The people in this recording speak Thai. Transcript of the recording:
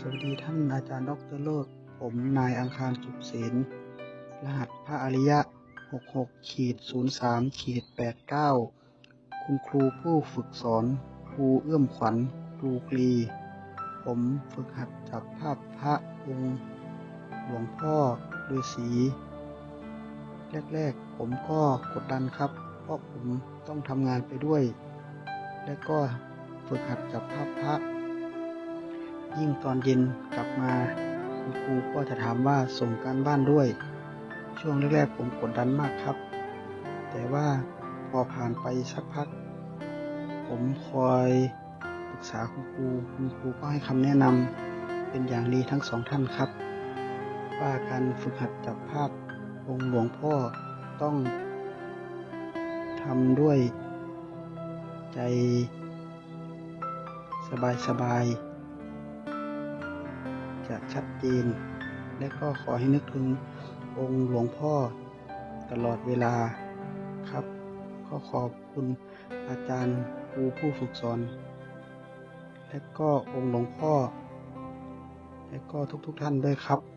สวัสดีท่านอาจารย์ดรเลิศผมนายอังคารสุขเสนรหัสพระอริยะ 66ขีด03ขีด89 คุณครูผู้ฝึกสอน ครูเอื้อมขวัญ ครูกรีผมฝึกหัดจากภาพพระองค์ หลวงพ่อฤาษีแรกๆ ผมก็กดดันครับ เพราะผมต้องทำงานไปด้วย และก็ฝึกหัดจากภาพพระ ยิ่งตอนเย็นกลับมาคุณครูก็จะถามว่าส่งการบ้านด้วย ช่วงแรกๆผมกดดันมากครับ แต่ว่าพอผ่านไปสักพัก ผมคอยปรึกษาคุณครูคุณครูก็ให้คำแนะนำเป็นอย่างดีทั้งสองท่านครับ ว่าการฝึกหัดจับภาพองค์หลวงพ่อต้องทำด้วยใจสบายๆ จะชัดเจน และก็ขอให้นึกถึงองค์หลวงพ่อตลอดเวลาครับก็ขอบคุณอาจารย์ครูผู้ฝึกสอน และก็องค์หลวงพ่อ และก็ทุกๆท่านด้วยครับ